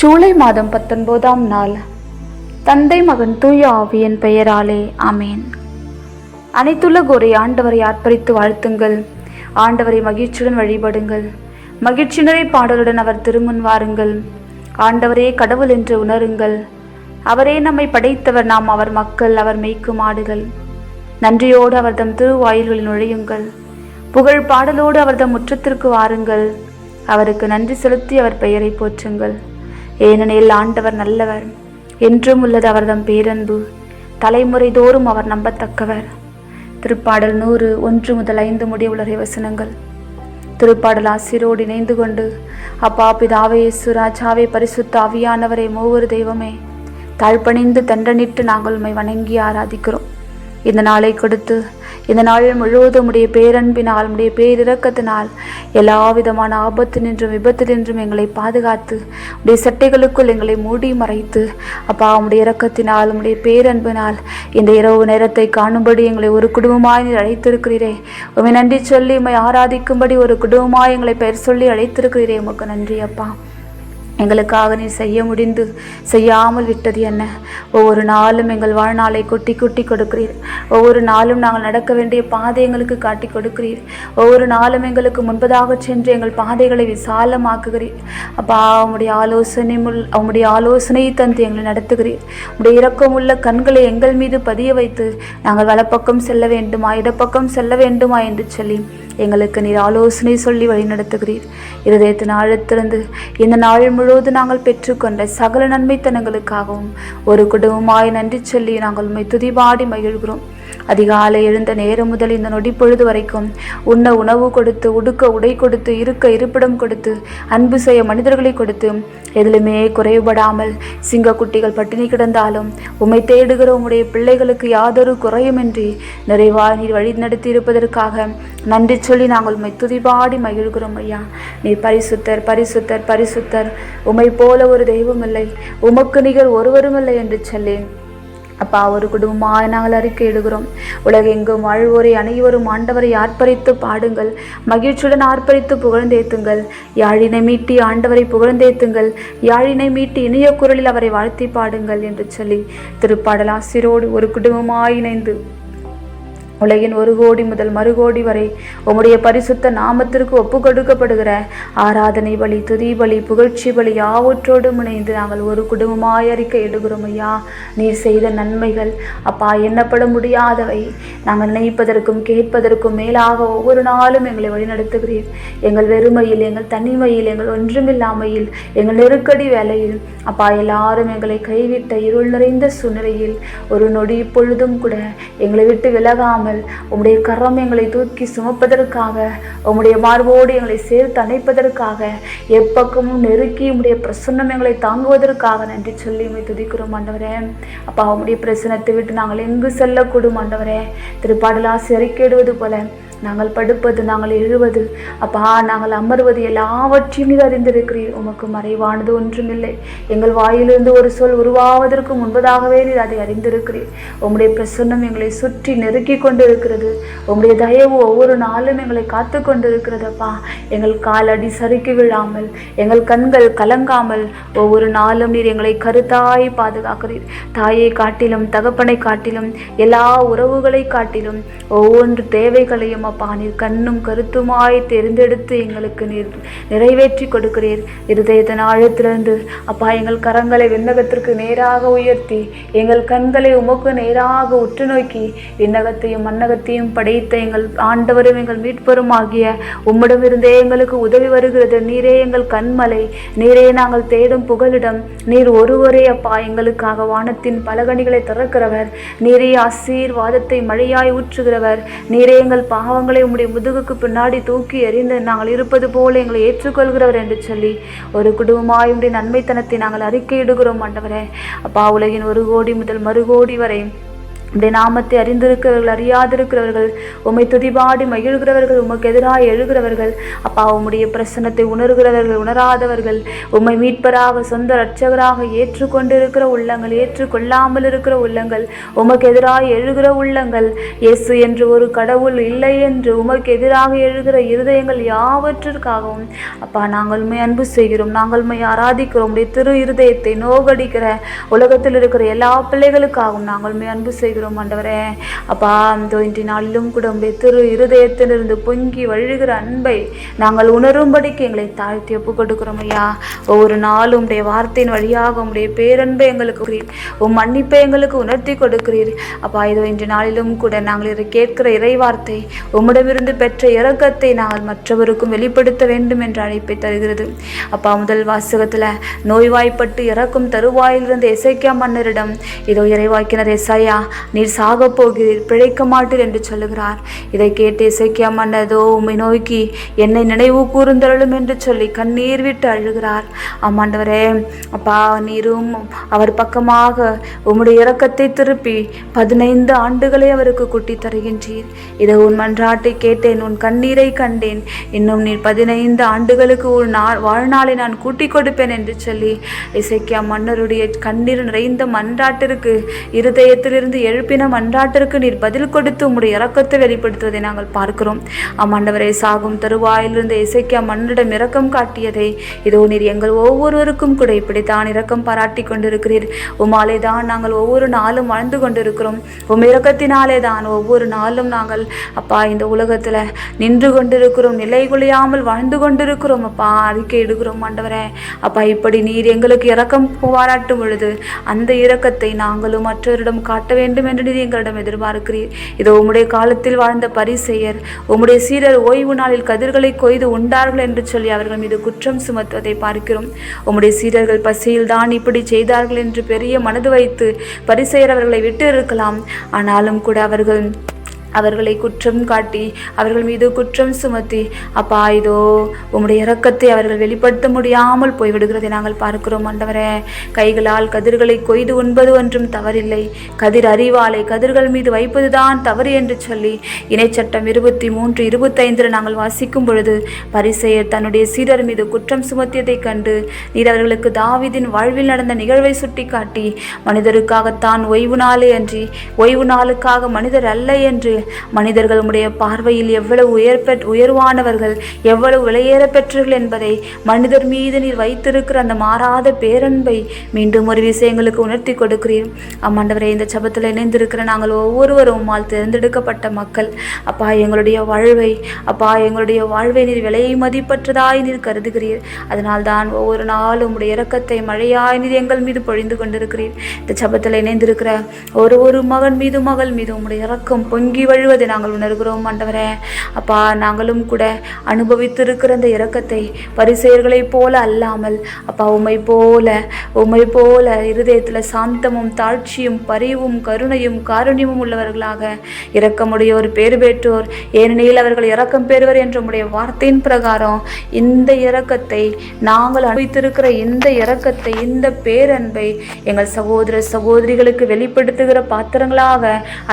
ஜூலை மாதம் பத்தொன்பதாம் நாள். தந்தை மகன் தூய ஆவியின் பெயராலே ஆமேன். அனைத்துலகோரை ஆண்டவரை ஆர்ப்பரித்து வாழ்த்துங்கள். ஆண்டவரை மகிழ்ச்சியுடன் வழிபடுங்கள். மகிழ்ச்சி நிறை பாடலுடன் அவர் திருமுன் வாருங்கள். ஆண்டவரே கடவுள் என்று உணருங்கள். அவரே நம்மை படைத்தவர் நாம் அவர் மக்கள் அவர் மேய்க்கும் ஆடுகள். நன்றியோடு அவர் தம் திருவாயில்களில் நுழையுங்கள். புகழ் பாடலோடு அவர்தம் முற்றத்திற்கு வாருங்கள். அவருக்கு நன்றி செலுத்தி அவர் பெயரை போற்றுங்கள். ஏனெனில் ஆண்டவர் நல்லவர். என்றும் உள்ளது அவர்தம் பேரன்பு. தலைமுறை தோறும் அவர் நம்பத்தக்கவர். திருப்பாடல் நூறு ஒன்று முதல் ஐந்து முடிய உலகை வசனங்கள். திருப்பாடல் ஆசிரோடு இணைந்து கொண்டு அப்பா பிதாவே சுராஜாவே பரிசுத்த ஆவியானவரே மூவரு தெய்வமே தாழ்பணிந்து தண்டனிட்டு நாங்கள் உண்மை வணங்கி ஆராதிக்கிறோம். இந்த நாளை கொடுத்து இந்த நாள் முழுவதும் உடைய பேரன்பினால் உடைய பேரிறக்கத்தினால் எல்லா விதமான ஆபத்து நின்றும் விபத்து நின்றும் எங்களை பாதுகாத்து உடைய சட்டைகளுக்குள் எங்களை மூடி மறைத்து அப்பா உடைய இறக்கத்தினால் உடைய பேரன்பினால் இந்த இரவு நேரத்தை காணும்படி எங்களை ஒரு குடும்பமாய் நீர் அழைத்திருக்கிறீரே. உண்மை நன்றி சொல்லி உம்மை ஆராதிக்கும்படி ஒரு குடும்பமாய் எங்களை பெயர் சொல்லி அழைத்திருக்கிறீரே. உமக்கு நன்றி அப்பா. எங்களுக்காக நீ செய்ய முடிந்து செய்யாமல் விட்டது என்ன? ஒவ்வொரு நாளும் எங்கள் வாழ்நாளை கொட்டி கொட்டி கொடுக்கிறீர். ஒவ்வொரு நாளும் நாங்கள் நடக்க வேண்டிய பாதை எங்களுக்கு காட்டி கொடுக்கிறீர். ஒவ்வொரு நாளும் எங்களுக்கு முன்பதாக சென்று எங்கள் பாதைகளை விசாலமாக்குகிறீர். அப்பா உம்முடைய ஆலோசனை முள் உம்முடைய ஆலோசனை தந்து எங்களை நடத்துகிறீர். உடைய இரக்கமுள்ள கண்களை எங்கள் மீது பதிய வைத்து நாங்கள் வலப்பக்கம் செல்ல வேண்டுமா இடப்பக்கம் செல்ல வேண்டுமா என்று சொல்லி எங்களுக்கு நீர் ஆலோசனை சொல்லி வழிநடத்துகிறீர். இருதயத்தின் ஆழத்திலிருந்து இந்த நாள் முழுவதும் நாங்கள் பெற்றுக்கொண்ட சகல நன்மைத்தனங்களுக்காகவும் ஒரு குடும்பமாய் நன்றி சொல்லி நாங்கள் உண்மை துதிபாடி மகிழ்கிறோம். அதிகாலை எழுந்த நேரம் முதல் இந்த நொடி பொழுது வரைக்கும் உண்ண உணவு கொடுத்து உடுக்க உடை கொடுத்து இருக்க இருப்பிடம் கொடுத்து அன்பு செய்ய மனிதர்களை கொடுத்து எதிலுமே குறைவுபடாமல் சிங்கக்குட்டிகள் பட்டினி கிடந்தாலும் உம்மை தேடுகிற உம்முடைய பிள்ளைகளுக்கு யாதொரு குறையுமின்றி நிறைவாக நீர் வழி நடத்தி இருப்பதற்காக நன்றி சொல்லி நாங்கள் உண்மை துதிபாடி மகிழ்கிறோம் ஐயா. நீ பரிசுத்தர் பரிசுத்தர் பரிசுத்தர். உமை போல ஒரு தெய்வம் இல்லை உமக்கு நிகர் ஒருவரும் இல்லை என்று சொல்லி அப்பா ஒரு குடும்பமாய் நாங்கள் அறிக்கை இடுகிறோம். உலகெங்கும் வாழ்வோரை அனைவரும் ஆண்டவரை ஆர்ப்பரித்து பாடுங்கள். மகிழ்ச்சியுடன் ஆர்ப்பரித்து புகழ்ந்தேத்துங்கள். யாழினை மீட்டி ஆண்டவரை புகழ்ந்தேத்துங்கள். யாழினை மீட்டி இணைய குரலில் அவரை வாழ்த்தி பாடுங்கள் என்று சொல்லி திருப்பாடல் ஆசிரோடு ஒரு குடும்பமாய் இணைந்து உலகின் ஒரு கோடி முதல் மறுகோடி வரை உம்முடைய பரிசுத்த நாமத்திற்கு ஒப்பு கொடுக்கப்படுகிற ஆராதனை பலி துதி பலி புகழ்ச்சி பலி ஆவற்றோடு முனைந்து நாங்கள் ஒரு குடும்பமாய் அறிக்கை எடுகிறோம் ஐயா. நீர் செய்த நன்மைகள் அப்பா எண்ணப்பட முடியாதவை. நாங்கள் நினைப்பதற்கும் கேட்பதற்கும் மேலாக ஒவ்வொரு நாளும் எங்களை வழிநடத்துகிறீர். எங்கள் வெறுமையில் எங்கள் தனிமையில் எங்கள் ஒன்றுமில்லாமையில் எங்கள் நெருக்கடி வேலையில் அப்பா எல்லாரும் எங்களை கைவிட்ட இருள் நிறைந்த சூழ்நிலையில் ஒரு நொடி பொழுதும் கூட எங்களை விட்டு விலகாமல் உம்முடைய கரம் எங்களை தூக்கி சுமப்பதற்காக உம்முடைய மார்போடு எங்களை சேர்த்து அணைப்பதற்காக எப்பக்கமும் நெருக்கி உம்முடைய பிரசன்னம் எங்களை தாங்குவதற்காக நன்றி சொல்லி உண்மை துதிக்கிறோம் ஆண்டவரே. அப்பா உம்முடைய பிரசனத்தை விட்டு நாங்கள் எங்கு செல்லக்கூடும் ஆண்டவரே. திருப்பாடலாசி அறிக்கையிடுவது போல நாங்கள் படுப்பது நாங்கள் எழுவது. அப்பா நாங்கள் அமர்வது எல்லாவற்றையும் நீர் அறிந்திருக்கிறீர். உமக்கு மறைவானது ஒன்றுமில்லை. எங்கள் வாயிலிருந்து ஒரு சொல் உருவாவதற்கு முன்பதாகவே நீர் அதை அறிந்திருக்கிறீர். உம்முடைய பிரசன்னம் எங்களை சுற்றி நெருக்கி கொண்டு இருக்கிறது உம்முடைய தயவு ஒவ்வொரு நாளும் எங்களை காத்து கொண்டிருக்கிறதப்பா எங்கள் எங்கள் காலடி சறுக்கி விழாமல் எங்கள் கண்கள் கலங்காமல் ஒவ்வொரு நாளும் நீர் எங்களை கருத்தாய் பாதுகாக்கிறீர். தாயை காட்டிலும் தகப்பனை காட்டிலும் எல்லா உறவுகளை காட்டிலும் ஒவ்வொன்று தேவைகளையும் அப்பா நீர் கண்ணும் கருத்துமாய் தேர்ந்தெடுத்து எங்களுக்கு நீர் நிறைவேற்றி கொடுக்கிறீர். இருதயத்தின் ஆழத்திலிருந்து அப்பா எங்கள் கரங்களை விண்ணகத்திற்கு நேராக உயர்த்தி எங்கள் கண்களை உமக்கு நேராக உற்று நோக்கி விண்ணகத்தையும் மன்னகத்தையும் படைத்த எங்கள் ஆண்டவரும் எங்கள் மீட்பரும் ஆகிய உம்மிடமிருந்தே எங்களுக்கு உதவி வருகிறது. நீரே எங்கள் கண்மலை நீரே நாங்கள் தேடும் புகலிடம். நீர் ஒருவரே அப்பா எங்களுக்காக வானத்தின் பலகணிகளை திறக்கிறவர். நீரே ஆசீர்வாதத்தை மழையாய் ஊற்றுகிறவர். நீரே எங்கள் பாவங்களை உம்முடைய முதுகுக்கு பின்னாடி தூக்கி எறிந்து நாங்கள் இருப்பது போல எங்களை ஏற்றுக்கொள்கிறவர் என்று சொல்லி ஒரு குடும்பமாய் உடைய நன்மைத்தனத்தை நாங்கள் அறிக்கையிடுகிறோம் ஆண்டவரே. அப்பா உலகின் ஒரு கோடி முதல் மறு கோடி வரை உடைய நாமத்தை அறிந்திருக்கிறவர்கள் அறியாதிருக்கிறவர்கள் உம்மை துதிபாடி மகிழ்கிறவர்கள் உமக்கு எதிராக எழுகிறவர்கள் அப்பா உம்முடைய பிரசன்னத்தை உணர்கிறவர்கள் உணராதவர்கள் உம்மை மீட்பராக சொந்த இரட்சகராக ஏற்றுக்கொண்டிருக்கிற உள்ளங்கள் ஏற்றுக்கொள்ளாமல் இருக்கிற உள்ளங்கள் உமக்கு எதிராக எழுகிற உள்ளங்கள் இயேசு என்று ஒரு கடவுள் இல்லை என்று உமக்கு எதிராக எழுகிற இருதயங்கள் யாவற்றிற்காகவும் அப்பா நாங்கள் உண்மை அன்பு செய்கிறோம் நாங்கள் உண்மை ஆராதிக்கிறோம் உடைய திரு இருதயத்தை நோகடிக்கிற உலகத்தில் இருக்கிற எல்லா பிள்ளைகளுக்காகவும் நாங்கள் உண்மை அன்பு செய்கிறோம். ஆண்டவரே. அப்பா இந்த இன்றைய நாளிலும் கூட உடைய திரு இருதயத்திலிருந்து பொங்கி வழுகிற அன்பை நாங்கள் உணரும்படிக்கு எங்களை தாழ்த்தி ஒப்பு கொடுக்கிறோம் ஐயா. ஒவ்வொரு நாளும் உடைய வார்த்தையின் வழியாக உடைய பேரன்பை எங்களுக்கு உம் மன்னிப்பை எங்களுக்கு உணர்த்தி கொடுக்கிறீர். அப்பா இதோ இன்று நாளிலும் கூட நாங்கள் இதை கேட்கிற இறைவார்த்தை உம்மிடமிருந்து பெற்ற இறக்கத்தை நாங்கள் மற்றவருக்கும் வெளிப்படுத்த வேண்டும் என்ற அழைப்பை தருகிறது. அப்பா முதல் வாசகத்துல நோய்வாய்ப்பட்டு இறக்கும் தருவாயிலிருந்து இசைக்கா மன்னரிடம் இதோ இறைவாக்கினர் எசையா நீர் சாக போகிறீர் பிழைக்க மாட்டீர் என்று சொல்லுகிறார். இதை கேட்டு இசைக்கியா மன்னதோ உம்மை நோக்கி என்னை நினைவு கூர்ந்தருளும் என்று சொல்லி கண்ணீர் விட்டு அழுகிறார். ஆமாண்டவரே அப்பா நீரும் அவர் பக்கமாக உம்முடைய இறக்கத்தை திருப்பி பதினைந்து ஆண்டுகளை அவருக்கு குட்டி தருகின்றீர். இதை உன் மன்றாட்டை கேட்டேன் உன் கண்ணீரை கண்டேன். இன்னும் நீர் பதினைந்து ஆண்டுகளுக்கு ஒரு நாள் வாழ்நாளை நான் கூட்டிக் கொடுப்பேன் என்று சொல்லி இசைக்கியா மன்னருடைய கண்ணீர் நிறைந்த மன்றாட்டிற்கு இருதயத்திலிருந்து எழுப்பின மன்றாட்டிற்கு நீர் பதில் கொடுத்து உம்முடைய இறக்கத்தை வெளிப்படுத்துவதை நாங்கள் பார்க்கிறோம். அம்மாண்டவரை சாகும் தருவாயிலிருந்து இசைக்கு அம்மன்னிடம் இரக்கம் காட்டியதை இதோ நீர் எங்கள் ஒவ்வொருவருக்கும் கூட இப்படித்தான் இரக்கம் பாராட்டி கொண்டிருக்கிறீர். உமாலே தான் நாங்கள் ஒவ்வொரு நாளும் வாழ்ந்து கொண்டிருக்கிறோம். உம் இரக்கத்தினாலே தான் ஒவ்வொரு நாளும் நாங்கள் அப்பா இந்த உலகத்துல நின்று கொண்டிருக்கிறோம். நிலை குலையாமல் வாழ்ந்து கொண்டிருக்கிறோம். அப்பா அறிக்கை இடுகிறோம் ஆண்டவரே. அப்பா இப்படி நீர் எங்களுக்கு இரக்கம் பாராட்டும் பொழுது அந்த இரக்கத்தை நாங்களும் மற்றவரிடம் காட்ட வேண்டும் என்று நீர் எங்களிடம் எதிர்பார்க்கிறீர். இதோ உம்முடைய காலத்தில் வாழ்ந்த பரிசெயர் உம்முடைய சீரர் ஓய்வு நாளில் கதிர்களை கொய்து உண்டார்கள் என்று சொல்லி அவர்கள் மீது குற்றம் சுமத்துவதை பார்க்கிறோம். உம்முடைய சீரர்கள் பசியில் தான் இப்படி செய்தார்கள் என்று பெரிய மனது வைத்து பரிசெயர் அவர்களை விட்டு இருக்கலாம். ஆனாலும் கூட அவர்கள் அவர்களை குற்றம் காட்டி அவர்கள் மீது குற்றம் சுமத்தி அப்பா இதோ உம்முடைய இரக்கத்தை அவர்கள் வெளிப்படுத்த முடியாமல் போய்விடுகிறதை நாங்கள் பார்க்கிறோம் ஆண்டவரே. கைகளால் கதிர்களை கொய்து உண்பது ஒன்றும் தவறில்லை. கதிர் அறிவாலை கதிர்கள் மீது வைப்பதுதான் தவறு என்று சொல்லி இணைச்சட்டம் இருபத்தி மூன்று இருபத்தைந்தில் நாங்கள் வாசிக்கும் பொழுது பரிசெயர் தன்னுடைய சீடர் மீது குற்றம் சுமத்தியதைக் கண்டு நீர் அவர்களுக்கு தாவிதின் வாழ்வில் நடந்த நிகழ்வை சுட்டிக்காட்டி மனிதருக்காகத்தான் ஓய்வு நாளே அன்றி ஓய்வு நாளுக்காக மனிதர் அல்ல என்று மனிதர்களுடைய பார்வையில் எவ்வளவு உயர் பெற் உயர்வானவர்கள் எவ்வளவு விலையேற பெற்றவர்கள் என்பதை மனிதர் மீது நீர் வைத்திருக்கிற அந்த மாறாத பேரன்பை மீண்டும் ஒரு விஷயங்களுக்கு உணர்த்தி கொடுக்கிறீர். அம்மாண்டவரை இந்த சபத்தில் இணைந்திருக்கிற நாங்கள் ஒவ்வொருவரும் உம்மால் தேர்ந்தெடுக்கப்பட்ட மக்கள். அப்பா எங்களுடைய வாழ்வை அப்பா எங்களுடைய வாழ்வை நீர் விலை மதிப்பற்றதாய் நீர் கருதுகிறீர். அதனால் தான் ஒவ்வொரு நாளும் உடைய இறக்கத்தை மழையாய் நீர் எங்கள் மீது பொழிந்து கொண்டிருக்கிறீர். இந்த சபத்தில் இணைந்திருக்கிற ஒரு ஒரு மகன் மீது மகள் மீது உம்முடைய இறக்கம் பொங்கி வழுவதை நாங்கள் உணர்கிறோம் ஆண்டவரே. அப்பா நாங்களும் கூட அனுபவித்திருக்கிற அந்த இரக்கத்தை பரிசெயர்களைப் போல அல்லாமல் அப்பா உம்மை போல உமை போல இருதயத்தில் சாந்தமும் தாழ்ச்சியும் பரிவும் கருணையும் காருண்யமும் உள்ளவர்களாக இரக்கமுடையோர் பேர் பெற்றோர் ஏனெனில் அவர்கள் இரக்கம் பெறுவர் என்ற உடைய வார்த்தையின் பிரகாரம் இந்த இரக்கத்தை நாங்கள் அனுபவித்திருக்கிற இந்த இரக்கத்தை இந்த பேரன்பை எங்கள் சகோதர சகோதரிகளுக்கு வெளிப்படுத்துகிற பாத்திரங்களாக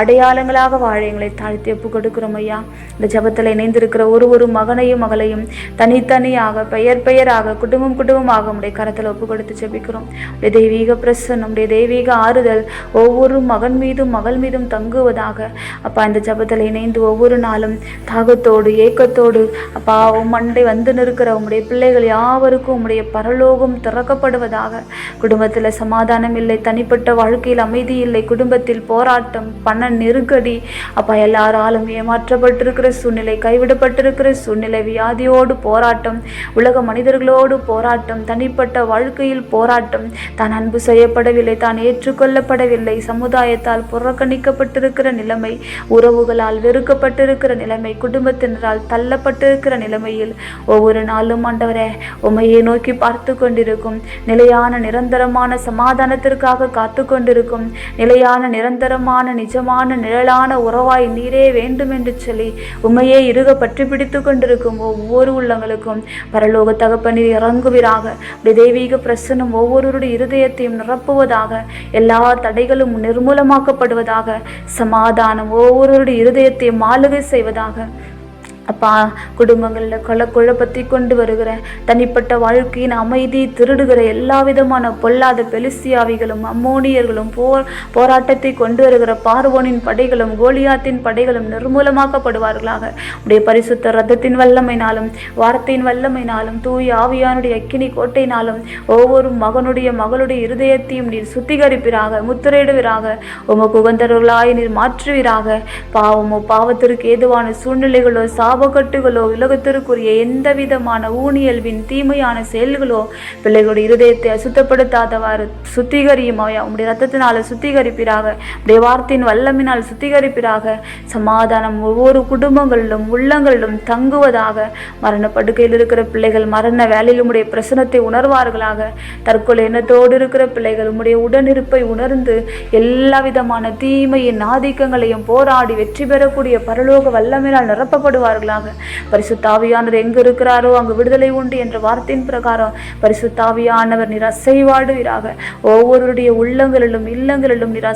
அடையாளங்களாக வாழ எங்களை தாழ்த்தி ஒப்பு கொடுக்கிறோம் ஐயா. இந்த ஜபத்தில் இணைந்திருக்கிற ஒரு ஒரு மகனையும் மகளையும் தனித்தனியாக பெயர் பெயராக குடும்பம் குடும்பமாக நம்முடைய கரத்தில் ஒப்பு கொடுத்து ஜபிக்கிறோம். உடைய தெய்வீக பிரசன் நம்முடைய தெய்வீக ஆறுதல் ஒவ்வொரு மகன் மீதும் மகள் மீதும் தங்குவதாக. அப்பா இந்த ஜபத்தில் இணைந்து ஒவ்வொரு நாளும் தாகத்தோடு ஏக்கத்தோடு அப்பா மண்டை வந்து நிற்கிற உங்களுடைய பிள்ளைகள் யாவருக்கும் உங்களுடைய பரலோகம் திறக்கப்படுவதாக. குடும்பத்தில் சமாதானம் இல்லை தனிப்பட்ட வாழ்க்கையில் அமைதி இல்லை குடும்பத்தில் போராட்டம் பண நெருக்கடி அப்பா எல்லாராலும் ஏமாற்றப்பட்டிருக்கிற சூழ்நிலை கைவிடப்பட்டிருக்கிற சூழ்நிலை வியாதியோடு போராட்டம் உலக மனிதர்களோடு போராட்டம் தனிப்பட்ட வாழ்க்கையில் போராட்டம். தான் அன்பு செய்யப்படவில்லை தான் ஏற்றுக்கொள்ளப்படவில்லை. சமுதாயத்தால் புறக்கணிக்கப்பட்டிருக்கிற நிலைமை உறவுகளால் வெறுக்கப்பட்டிருக்கிற நிலைமை குடும்பத்தினரால் தள்ளப்பட்டிருக்கிற நிலைமையில் ஒவ்வொரு நாளும் ஆண்டவரே உமையை நோக்கி பார்த்து கொண்டிருக்கும். நிலையான நிரந்தரமான சமாதானத்திற்காக காத்து கொண்டிருக்கும். நிலையான நிரந்தரமான நிஜமான நிழலான உறவாய் வருவாய் நீரே வேண்டும் என்று சொல்லி உண்மையே இருக பற்றி பிடித்து கொண்டிருக்கும் ஒவ்வொரு உள்ளங்களுக்கும் பரலோக தகப்பனில் இறங்குவீராக. தெய்வீக பிரசன்னம் ஒவ்வொருவருடைய இருதயத்தையும் நிரப்புவதாக எல்லா தடைகளும் நிர்மூலமாக்கப்படுவதாக சமாதானம் ஒவ்வொருவருடைய இருதயத்தையும் மாளுகை செய்வதாக. அப்பா குடும்பங்களில் கொல குழப்பத்தை கொண்டு வருகிற தனிப்பட்ட வாழ்க்கையின் அமைதி திருடுகிற எல்லா விதமான பொல்லாத பெலிசியாவிகளும் அம்மோனியர்களும் போர் போராட்டத்தை கொண்டு வருகிற பார்வோனின் படைகளும் கோலியாத்தின் படைகளும் நிர்மூலமாக்கப்படுவார்களாக. உடைய பரிசுத்த ரத்தத்தின் வல்லமைனாலும் வார்த்தையின் வல்லமைனாலும் தூய் ஆவியானுடைய அக்கினி கோட்டையினாலும் ஒவ்வொரு மகனுடைய மகளுடைய இருதயத்தையும் நீர் சுத்திகரிப்பிறாக முத்திரையிடுவீராக. உமக்கு உகந்தவர்களாய் நீர் மாற்றுவீராக. பாவமோ பாவத்திற்கு ஏதுவான சூழ்நிலைகளோ பாவக்கட்டுகளோ உலகத்திற்குரிய எந்த விதமான ஊனியல்வின் தீமையான செயல்களோ பிள்ளைகளுடைய இருதயத்தை அசுத்தப்படுத்தாதவாறு சுத்திகரியுமாயா உடைய ரத்தத்தினால சுத்திகரிப்பிறாக உடைய வார்த்தையின் வல்லமினால் சுத்திகரிப்பிறாக சமாதானம் ஒவ்வொரு குடும்பங்களிலும் உள்ளங்களிலும் தங்குவதாக மரண படுக்கையில் இருக்கிற பிள்ளைகள் மரண வேலையில் உடைய பிரசனத்தை உணர்வார்களாக தற்கொலை எண்ணத்தோடு இருக்கிற பிள்ளைகள் உடைய உடனிருப்பை உணர்ந்து எல்லா விதமான தீமையின் ஆதிக்கங்களையும் போராடி வெற்றி பெறக்கூடிய பரலோக வல்லமினால் நிரப்பப்படுவார்கள் நிரப்பப்படுவார்களாக பரிசுத்தாவியானவர் எங்கு இருக்கிறாரோ அங்கு விடுதலை உண்டு என்ற வார்த்தையின் பிரகாரம் பரிசுத்தாவியானவர் நீர் ஒவ்வொருடைய உள்ளங்களிலும் இல்லங்களிலும் நீர்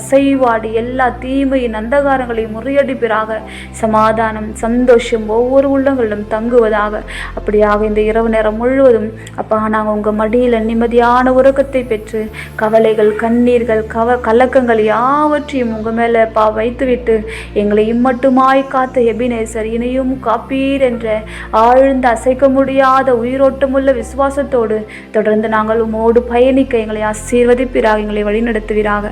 எல்லா தீமையின் அந்தகாரங்களையும் முறியடிப்பீராக. சமாதானம் சந்தோஷம் ஒவ்வொரு உள்ளங்களிலும் தங்குவதாக. அப்படியாக இந்த இரவு நேரம் முழுவதும் அப்பா நாங்கள் உங்கள் மடியில் நிம்மதியான உறக்கத்தை பெற்று கவலைகள் கண்ணீர்கள் கவ கலக்கங்கள் யாவற்றையும் உங்கள் மேலே பா வைத்துவிட்டு எங்களை இம்மட்டுமாய் காத்த எபினேசர் இனியும் காப்பீர் என்ற ஆழ்ந்த அசைக்க முடியாத உயிரோட்டமுள்ள விசுவாசத்தோடு தொடர்ந்து நாங்கள் உமோடு பயணிக்க எங்களை ஆசீர்வதிப்பிறாக எங்களை வழிநடத்துவீராக.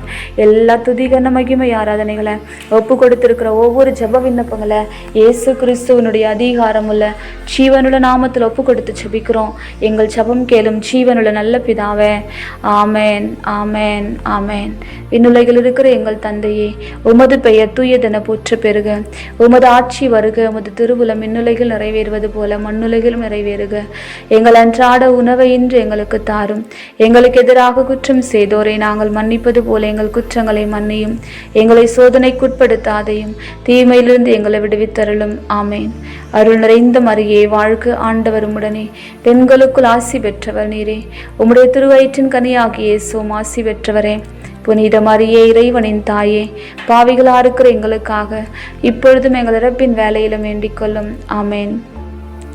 எல்லா துதிகன மகிமை ஆராதனைகளை ஒப்பு கொடுத்திருக்கிற ஒவ்வொரு ஜெப விண்ணப்பங்களை இயேசு கிறிஸ்துவனுடைய அதிகாரமுள்ள ஜீவனுள்ள நாமத்தில் ஒப்பு கொடுத்து ஜபிக்கிறோம். எங்கள் ஜெபம் கேளும் ஜீவனுள்ள நல்ல பிதாவே ஆமேன் ஆமேன் ஆமேன். விண்ணுலகில் இருக்கிற எங்கள் தந்தையே உமது பெயர் தூயதென போற்ற பெறுக உமது ஆட்சி வருக உமது திருவுலம் மின்னுலகில் நிறைவேறுவது போல மண்ணுலகிலும் நிறைவேறுக. எங்கள் அன்றாட உணவை இன்று எங்களுக்கு தாரும். எங்களுக்கு எதிராக குற்றம் செய்தோரை நாங்கள் மன்னிப்பது போல எங்கள் குற்றங்களை மன்னியும். எங்களை சோதனைக்குட்படுத்தாதையும் தீமையிலிருந்து எங்களை விடுவித்தருளும். ஆமேன். அருள் நிறைந்த மறியே வாழ்க்கு ஆண்டவரும் உடனே பெண்களுக்குள் ஆசி பெற்றவர் நீரே. உம்முடைய திருவயிற்றின் கனியாகிய சோம் ஆசி பெற்றவரே. புனித மரியே இறைவனின் தாயே பாவிகளா இருக்கிற எங்களுக்காக இப்பொழுதும் எங்கள் இறப்பின் வேலையிலும் வேண்டிக் கொள்ளும். ஆமேன்.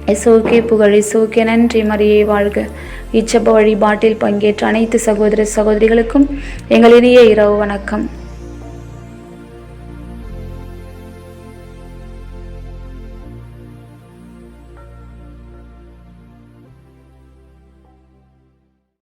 இசோக்கே புகழ் இசோக்கே நன்றி மரியே வாழ்க. இச்சப்ப வழிபாட்டில் பங்கேற்ற அனைத்து சகோதர சகோதரிகளுக்கும் எங்கள் இனிய இரவு வணக்கம்.